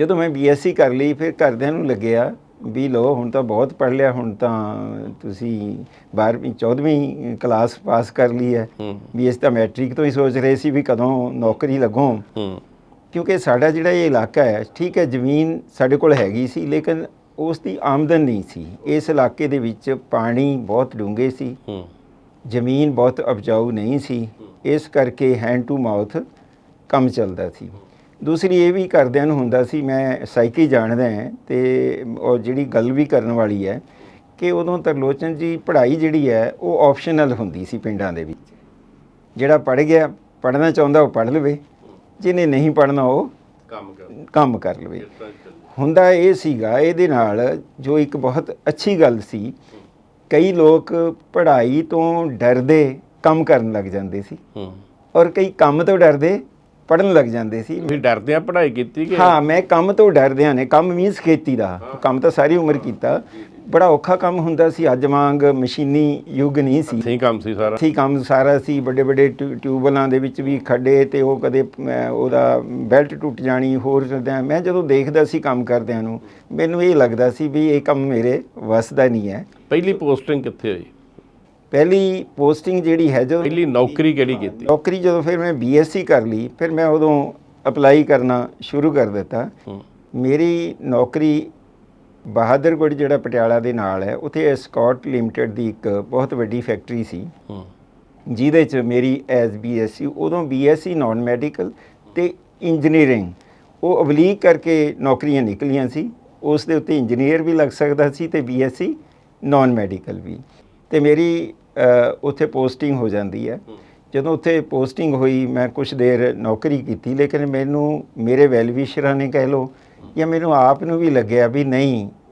ਜਦੋਂ ਮੈਂ ਬੀਐਸਸੀ ਕਰ ਲਈ ਫਿਰ ਘਰਦਿਆਂ ਨੂੰ ਲੱਗਿਆ ਵੀ ਲੋ ਹੁਣ ਤਾਂ ਬਹੁਤ ਪੜ੍ਹ ਲਿਆ ਹੁਣ ਤਾਂ ਤੁਸੀਂ 12ਵੀਂ 14ਵੀਂ ਕਲਾਸ ਪਾਸ ਕਰ ਲਈ ਹੈ। ਵੀ ਇਸ ਤਾਂ ਮੈਟ੍ਰਿਕ ਤੋਂ ਹੀ ਸੋਚ ਰਹੇ ਸੀ ਵੀ ਕਦੋਂ ਨੌਕਰੀ ਲੱਗੋ। ਹੂੰ। ਕਿਉਂਕਿ ਸਾਡਾ ਜਿਹੜਾ ਇਹ ਇਲਾਕਾ ਹੈ ਠੀਕ ਹੈ ਜ਼ਮੀਨ ਸਾਡੇ ਕੋਲ ਹੈਗੀ ਸੀ ਲੇਕਿਨ ਉਸ ਦੀ ਆਮਦਨ ਨਹੀਂ ਸੀ। ਇਸ ਇਲਾਕੇ ਦੇ ਵਿੱਚ ਪਾਣੀ ਬਹੁਤ ਡੂੰਘੇ ਸੀ। ਜ਼ਮੀਨ ਬਹੁਤ ਉਪਜਾਊ ਨਹੀਂ ਸੀ। ਇਸ ਕਰਕੇ ਹੈਂਡ ਟੂ ਮਾਊਥ ਕੰਮ ਚੱਲਦਾ ਸੀ। ਦੂਸਰੀ ਇਹ ਵੀ ਕਰਦਿਆਂ ਨੂੰ ਹੁੰਦਾ ਸੀ ਮੈਂ ਸਾਈਕੀ ਜਾਣਦਾ ਹਾਂ ਤੇ ਉਹ ਜਿਹੜੀ ਗੱਲ ਵੀ ਕਰਨ ਵਾਲੀ ਹੈ ਕਿ ਉਦੋਂ ਤਰਲੋਚਨ ਜੀ ਪੜ੍ਹਾਈ ਜਿਹੜੀ ਹੈ ਉਹ ਆਪਸ਼ਨਲ ਹੁੰਦੀ ਸੀ ਪਿੰਡਾਂ ਦੇ ਵਿੱਚ। ਜਿਹੜਾ ਪੜ੍ਹ ਗਿਆ ਪੜ੍ਹਨਾ ਚਾਹੁੰਦਾ ਉਹ ਪੜ੍ਹ ਲਵੇ ਜਿਹਨੇ ਨਹੀਂ ਪੜ੍ਹਨਾ ਉਹ ਕੰਮ ਕਰ ਕੰਮ ਕਰ ਲਵੇ। ਹੁੰਦਾ ਇਹ ਸੀਗਾ ਇਹਦੇ ਨਾਲ ਜੋ ਇੱਕ ਬਹੁਤ ਅੱਛੀ ਗੱਲ ਸੀ ਕਈ ਲੋਕ ਪੜ੍ਹਾਈ ਤੋਂ ਡਰਦੇ ਕੰਮ ਕਰਨ ਲੱਗ ਜਾਂਦੇ ਸੀ। ਔਰ ਕਈ ਕੰਮ ਤੋਂ ਡਰਦੇ ਪੜਨ ਲੱਗ ਜਾਂਦੇ ਸੀ। ਤੁਸੀਂ ਡਰਦੇ ਆ ਪੜ੍ਹਾਈ ਕੀਤੀ ਕਿ? ਹਾਂ ਮੈਂ ਕੰਮ ਤੋਂ ਡਰਦਿਆਂ ਨੇ। ਕੰਮ ਮੀਨਸ ਖੇਤੀ ਦਾ। ਕੰਮ ਤਾਂ ਸਾਰੀ ਉਮਰ ਕੀਤਾ। ਬੜਾ ਔਖਾ ਕੰਮ ਹੁੰਦਾ ਸੀ। ਅੱਜ ਵਾਂਗ ਮਸ਼ੀਨੀ ਯੁੱਗ ਨਹੀਂ ਸੀ। ਸਹੀ ਕੰਮ ਸੀ ਸਾਰਾ। ਠੀਕ ਕੰਮ ਸਾਰਾ ਸੀ। ਵੱਡੇ ਵੱਡੇ ਟਿਊ- ਟਿਊਬਲਾਂ ਦੇ ਵਿੱਚ ਵੀ ਖੱਡੇ ਤੇ ਉਹ ਕਦੇ ਉਹਦਾ ਬੈਲਟ ਟੁੱਟ ਜਾਣੀ ਹੋਰ ਕਰਦਿਆਂ ਮੈਂ ਜਦੋਂ ਦੇਖਦਾ ਸੀ ਕੰਮ ਕਰਦਿਆਂ ਨੂੰ ਮੈਨੂੰ ਇਹ ਲੱਗਦਾ ਸੀ ਵੀ ਇਹ ਕੰਮ ਮੇਰੇ ਵੱਸ ਦਾ ਨਹੀਂ ਹੈ। ਪਹਿਲੀ ਪੋਸਟਿੰਗ ਕਿੱਥੇ ਹੋਈ? ਪਹਿਲੀ ਪੋਸਟਿੰਗ ਜਿਹੜੀ ਹੈ ਜਦੋਂ ਪਹਿਲੀ ਨੌਕਰੀ ਕਿਹੜੀ ਕੀਤੀ? ਨੌਕਰੀ ਜਦੋਂ ਫਿਰ ਮੈਂ ਬੀਐਸਸੀ ਕਰ ਲਈ ਫਿਰ ਮੈਂ ਉਦੋਂ ਅਪਲਾਈ ਕਰਨਾ ਸ਼ੁਰੂ ਕਰ ਦਿੱਤਾ। ਮੇਰੀ ਨੌਕਰੀ ਬਹਾਦਰਗੜ੍ਹ ਜਿਹੜਾ ਪਟਿਆਲਾ ਦੇ ਨਾਲ ਹੈ ਉੱਥੇ ਐਸਕॉट ਲਿਮਟਿਡ ਦੀ ਇੱਕ ਬਹੁਤ ਵੱਡੀ ਫੈਕਟਰੀ ਸੀ। ਜਿਹਦੇ ਚ ਮੇਰੀ ਐਸ ਬੀਐਸਸੀ ਉਦੋਂ ਬੀਐਸਸੀ ਨਾਨ ਮੈਡੀਕਲ ਤੇ ਇੰਜੀਨੀਅਰਿੰਗ ਉਹ ਅਬਲੀਗ ਕਰਕੇ ਨੌਕਰੀਆਂ ਨਿਕਲੀਆਂ ਸੀ। ਉਸ ਦੇ ਉੱਤੇ ਇੰਜੀਨੀਅਰ ਵੀ ਲੱਗ ਸਕਦਾ ਸੀ ਤੇ ਬੀਐਸਸੀ ਨਾਨ ਮੈਡੀਕਲ ਵੀ। ਤੇ ਮੇਰੀ ਉੱਥੇ ਪੋਸਟਿੰਗ ਹੋ ਜਾਂਦੀ ਹੈ। ਜਦੋਂ ਉੱਥੇ ਪੋਸਟਿੰਗ ਹੋਈ ਮੈਂ ਕੁਝ ਦੇਰ ਨੌਕਰੀ ਕੀਤੀ ਲੇਕਿਨ ਮੈਨੂੰ ਮੇਰੇ ਵੈਲਵਿਸ਼ਰਾਂ ਨੇ ਕਹਿ ਲੋ ਜਾਂ ਮੈਨੂੰ ਆਪ ਨੂੰ ਵੀ ਲੱਗਿਆ ਵੀ ਨਹੀਂ